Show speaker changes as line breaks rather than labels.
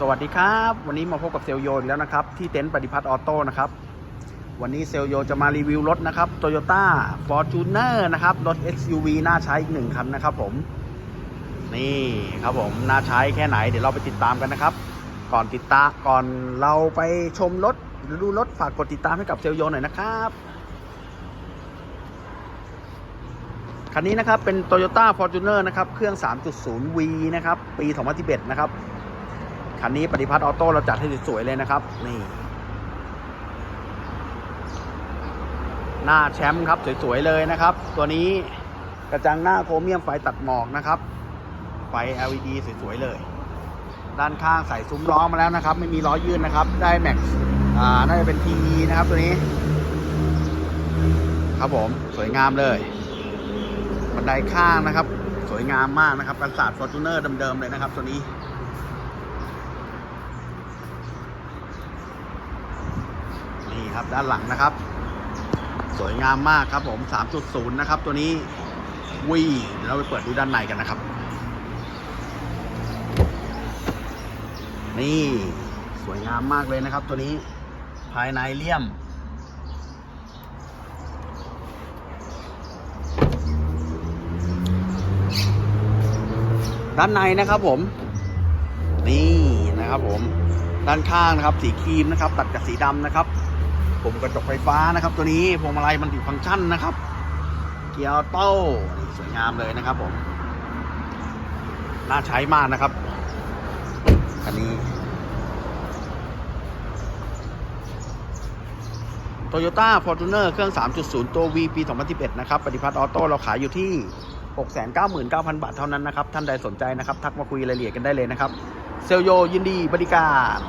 สวัสดีครับ วันนี้มาพบกับเซลโยอีกแล้วนะครับ ที่เต็นท์ปฏิพัฒน์ออโต้นะครับ วันนี้เซลโยจะมารีวิวรถนะครับ Toyota Fortuner นะครับ รถ SUV น่าใช้อีกหนึ่งคันนะครับผม นี่ครับผมน่าใช้แค่ไหนเดี๋ยวเราไปติดตามกันนะครับ ก่อนติดตามก่อนเราไปชมรถหรือดูรถฝากกดติดตามให้กับเซลโยหน่อยนะครับคันนี้นะครับเป็น Toyota Fortuner นะครับ เครื่อง 3.0V นะครับ ปี 2011 นะครับ คันนี้ปฏิพัฒน์ออโต้เราจัดให้สวยๆเลยนะครับ นี่ หน้าแชมป์ครับสวยๆเลยนะครับ ตัวนี้กระจังหน้าโครเมียมไฟตัดหมอกนะครับ ไฟ LED สวยๆเลย ด้านข้างใส่ซุ้มล้อมาแล้วนะครับ ไม่มีล้อยื่นนะครับ ได้แม็กซ์อ่าน่าจะเป็น PE นะครับตัวนี้ ครับผมสวยงามเลย บันไดข้างนะครับ สวยงามมากนะครับกันศาสตร์ฟอร์จูเนอร์เดิมๆเลยนะครับตัวนี้ นี่ ครับด้านหลังนะครับ สวยงามมากครับผม 3.0 นะครับ ตัวนี้วีเดี๋ยวเราไปเปิดดูด้านในกันนะครับ นี่สวยงามมากเลยนะครับ ตัวนี้ภายในเลี่ยม ด้านในนะครับผม นี่นะครับผมด้านข้างนะครับ สีครีมนะครับ ตัดกับสีดำนะครับ ผมกระจกไฟฟ้านะครับ ตัวนี้พวงมาลัยมันติฟังก์ชันนะครับ เกียร์ออโต้สวยงามเลยนะครับผมน่าใช้มากนะครับคันนี้ Toyota Fortuner เครื่อง 3.0 ตัว V ปี 2011 นะครับ ปฏิพัฒน์ออโต้เราขายอยู่ที่ 699,000 บาทเท่านั้นนะครับ ท่านใดสนใจนะครับ ทักมาคุยรายละเอียดกันได้เลยนะครับ เซลโยยินดีบริการ